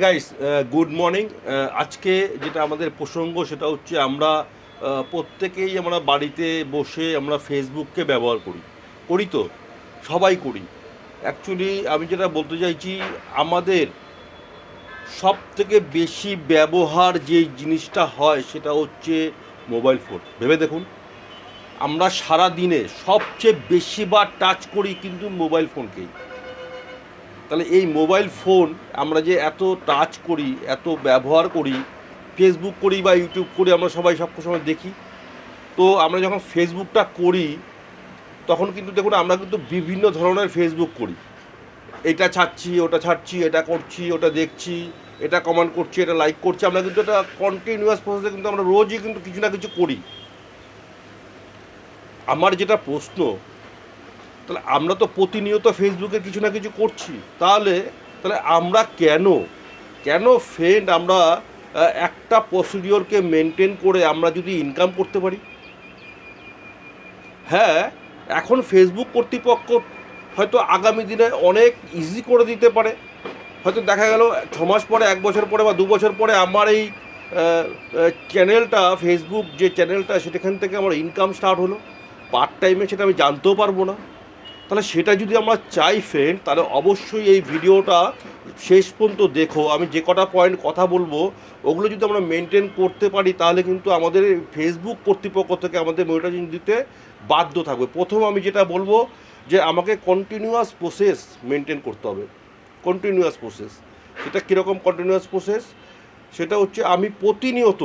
Guys good morning আজকে যেটা আমাদের প্রসঙ্গ সেটা হচ্ছে আমরা প্রত্যেকেই আমরা বাড়িতে বসে আমরা ফেসবুককে ব্যবহার করি। করি তো, সবাই করি। অ্যাকচুয়ালি আমি যেটা বলতে চাইছি, আমাদের সব থেকে বেশি ব্যবহার যে জিনিসটা হয় সেটা হচ্ছে মোবাইল ফোন ভেবে দেখুন, আমরা সারা দিনে সবচেয়ে বেশিবার টাচ করি কিন্তু মোবাইল ফোনকেই তাহলে এই মোবাইল ফোন আমরা যে এত টাচ করি, এত ব্যবহার করি ফেসবুক করি বা ইউটিউব করি, আমরা সবাই সব সময় দেখি। তো আমরা যখন ফেসবুকটা করি, তখন কিন্তু দেখুন আমরা কিন্তু বিভিন্ন ধরনের ফেসবুক করি। এটা ছাড়ছি, ওটা ছাড়ছি, এটা করছি, ওটা দেখছি, এটা কমেন্ট করছি, এটা লাইক করছি। আমরা কিন্তু এটা কন্টিনিউয়াস প্রসেসে কিন্তু আমরা রোজই কিন্তু কিছু না কিছু করি। আমার যেটা প্রশ্ন তাহলে আমরা তো প্রতিনিয়ত ফেসবুকে কিছু না কিছু করছি। তাহলে তাহলে আমরা কেন? কেন ফ্রেন্ড আমরা একটা প্রসিডিওরকে মেনটেন করে আমরা যদি ইনকাম করতে পারি? হ্যাঁ এখন ফেসবুক কর্তৃপক্ষ হয়তো আগামী দিনে অনেক ইজি করে দিতে পারে। হয়তো দেখা গেল ছ মাস পরে, এক বছর পরে বা দু বছর পরে আমার এই চ্যানেলটা ফেসবুক যে চ্যানেলটা সেখান থেকে আমার ইনকাম স্টার্ট হলো। পার্ট টাইমে সেটা আমি জানতেও পারব না। তাহলে সেটা যদি আমরা চাই ফ্রেন্ড তাহলে অবশ্যই এই ভিডিওটা শেষ পর্যন্ত দেখো। আমি যে কটা পয়েন্ট কথা বলব, ওগুলো যদি আমরা মেনটেন করতে পারি, তাহলে কিন্তু আমাদের ফেসবুক কর্তৃপক্ষ থেকে আমাদের মনিটাইজিং দিতে বাধ্য থাকবে। প্রথম আমি যেটা বলব, যে আমাকে কন্টিনিউয়াস প্রসেস মেনটেন করতে হবে। কন্টিনিউয়াস প্রসেস সেটা কীরকম কন্টিনিউয়াস প্রসেস সেটা হচ্ছে আমি প্রতিনিয়ত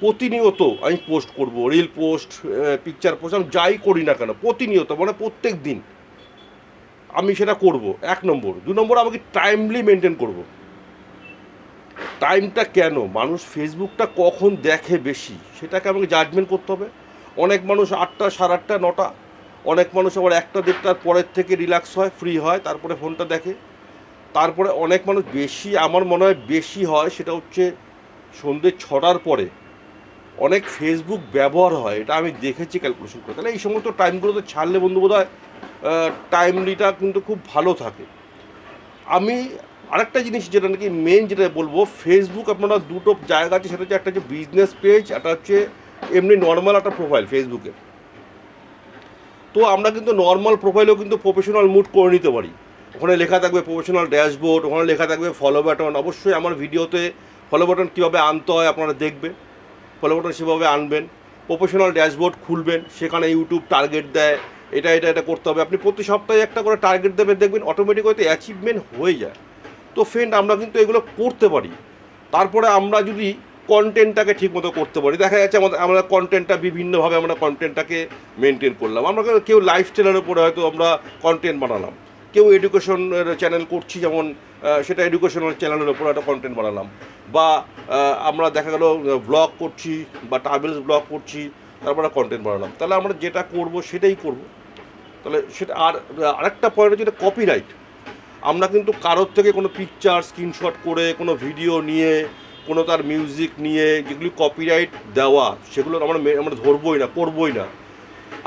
প্রতিনিয়ত আমি পোস্ট করব রিল পোস্ট পিকচার পোস্ট আমি যাই করি না কেন, প্রতিনিয়ত মানে প্রত্যেক দিন। আমি সেটা করব, এক নম্বর। দু নম্বর আমাকে টাইমলি মেনটেন করব? টাইমটা কেন? মানুষ ফেসবুকটা কখন দেখে বেশি? সেটাকে আমাকে জাজমেন্ট করতে হবে। অনেক মানুষ আটটা, সাড়ে আটটা, নটা। অনেক মানুষ আবার একটা, দেড়টার পরের থেকে রিল্যাক্স হয় ফ্রি হয়, তারপরে ফোনটা দেখে। তারপরে অনেক মানুষ বেশি, আমার মনে হয় বেশি হয়, সেটা হচ্ছে সন্ধ্যে ছটার পরে। অনেক ফেসবুক ব্যবহার হয়, এটা আমি দেখেছি ক্যালকুলেশন করে। তাহলে এই সমস্ত টাইমগুলোতে ছাড়লে বন্ধু বোধ হয় টাইমলিটা কিন্তু খুব ভালো থাকে। আমি আরেকটা জিনিস যেটা নাকি মেন যেটা বলব ফেসবুক আপনারা দুটো জায়গা আছে, সেটা হচ্ছে একটা হচ্ছে বিজনেস পেজ একটা হচ্ছে এমনি নর্মাল একটা প্রোফাইল ফেসবুকে তো আমরা কিন্তু নর্মাল প্রোফাইলেও কিন্তু প্রফেশনাল মুড করে নিতে পারি। ওখানে লেখা থাকবে প্রফেশনাল ড্যাশবোর্ড ওখানে লেখা থাকবে ফলো বাটন অবশ্যই আমার ভিডিওতে ফলো বাটন কীভাবে আনতে হয় আপনারা দেখবেন। ফলো বাটন সেভাবে আনবেন প্রফেশনাল ড্যাশবোর্ড খুলবেন, সেখানে ইউটিউব টার্গেট দেয়, এটা এটা এটা করতে হবে। আপনি প্রতি সপ্তাহে একটা করে টার্গেট দেবেন, দেখবেন অটোমেটিক হয়তো অ্যাচিভমেন্ট হয়ে যায়। তো ফ্রেন্ড আমরা কিন্তু এগুলো করতে পারি। তারপরে আমরা যদি কন্টেন্টটাকে ঠিকমতো করতে পারি, দেখা যাচ্ছে আমাদের, আমরা কন্টেন্টটা বিভিন্নভাবে আমরা কন্টেন্টটাকে মেনটেন করলাম। আমরা কেউ লাইফস্টাইলের উপরে হয়তো আমরা কন্টেন্ট বানালাম। কেউ এডুকেশনের চ্যানেল করছি, যেমন সেটা এডুকেশনাল চ্যানেলের উপর একটা কন্টেন্ট বানালাম। বা আমরা দেখা গেল ব্লগ করছি, বা ট্রাভেলস ব্লগ করছি, তারপরে কন্টেন্ট বানালাম। তাহলে আমরা যেটা করব, সেটাই করব। তাহলে সেটা, আর, আরেকটা পয়েন্ট হচ্ছে কপিরাইট আমরা কিন্তু কারোর থেকে কোনো পিকচার স্ক্রিনশট করে, কোনো ভিডিও নিয়ে, কোনো তার মিউজিক নিয়ে, যেগুলি কপিরাইট দেওয়া, সেগুলো আমরা আমরা ধরবই না, করবই না।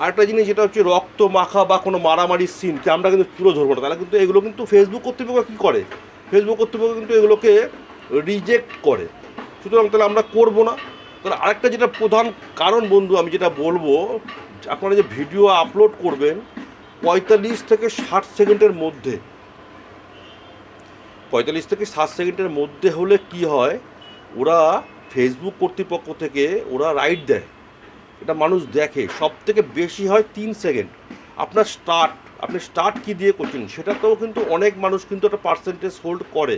আরেকটা জিনিস যেটা হচ্ছে রক্ত মাখা বা কোনো মারামারির সিন কি আমরা কিন্তু পুরো ধরবো না। তাহলে কিন্তু এগুলো কিন্তু ফেসবুক কর্তৃপক্ষ কী করে? ফেসবুক কর্তৃপক্ষ কিন্তু এগুলোকে রিজেক্ট করে। সুতরাং তাহলে আমরা করব না। তাহলে আরেকটা যেটা প্রধান কারণ বন্ধু, আমি যেটা বলব, আপনারা যে ভিডিও আপলোড করবেন পঁয়তাল্লিশ থেকে ষাট সেকেন্ডের মধ্যে। পঁয়তাল্লিশ থেকে ষাট সেকেন্ডের মধ্যে হলে কি হয়? ওরা ফেসবুক কর্তৃপক্ষ থেকে ওরা রাইট দেয়। এটা মানুষ দেখে। সব থেকে বেশি হয় তিন সেকেন্ড। আপনার স্টার্ট আপনি স্টার্ট কি দিয়ে করছেন সেটাতেও কিন্তু অনেক মানুষ কিন্তু একটা পার্সেন্টেজ হোল্ড করে।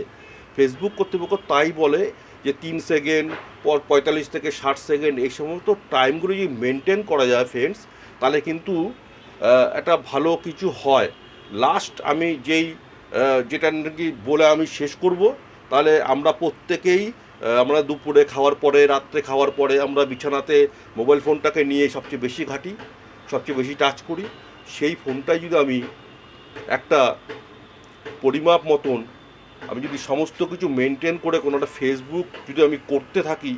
ফেসবুক কর্তৃপক্ষ তাই বলে যে তিন সেকেন্ড, পর পঁয়তাল্লিশ থেকে ষাট সেকেন্ড, এই সমস্ত টাইমগুলো যদি মেনটেন করা যায় ফ্রেন্ডস তাহলে কিন্তু একটা ভালো কিছু হয়। লাস্ট আমি যেই যেটা নাকি বলে আমি শেষ করব, তাহলে আমরা প্রত্যেকেই আমরা দুপুরে খাওয়ার পরে, রাত্রে খাওয়ার পরে আমরা বিছানাতে মোবাইল ফোনটাকে নিয়ে সবচেয়ে বেশি ঘাঁটি, সবচেয়ে বেশি টাচ করি। সেই ফোনটাই যদি আমি একটা পরিমাপ মতন, আমি যদি সমস্ত কিছু মেনটেন করে কোনো একটা ফেসবুক যদি আমি করতে থাকি,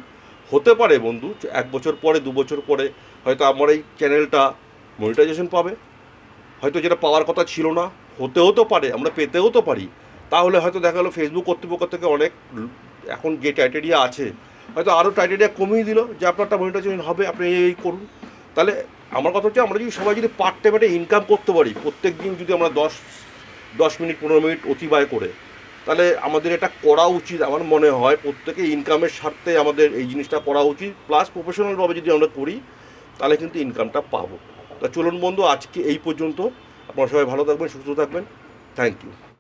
হতে পারে বন্ধু, এক বছর পরে, দু বছর পরে, হয়তো আমার এই চ্যানেলটা মনিটাইজেশন পাবে। হয়তো যেটা পাওয়ার কথা ছিল না, হতেও তো পারে, আমরা পেতেও তো পারি। তাহলে হয়তো দেখা গেলো ফেসবুক কর্তৃপক্ষ থেকে অনেক এখন যে ক্রাইটেরিয়া আছে, হয়তো আরও ক্রাইটেরিয়া কমিয়ে দিল যে আপনারটা মনিটাইজেশন হবে, আপনি এই এই করুন। তাহলে আমার কথা হচ্ছে, আমরা যদি সবাই যদি পার্ট টাইমে ইনকাম করতে পারি প্রত্যেক দিন যদি আমরা দশ দশ মিনিট, পনেরো মিনিট অতিবায় করে, তাহলে আমাদের এটা করা উচিত আমার মনে হয়, প্রত্যেকে ইনকামের স্বার্থে আমাদের এই জিনিসটা করা উচিত প্লাস প্রফেশনালভাবে যদি আমরা করি, তাহলে কিন্তু ইনকামটা পাবো। তা চলুন বন্ধু, আজকে এই পর্যন্ত। আপনারা সবাই ভালো থাকবেন, সুস্থ থাকবেন। Thank you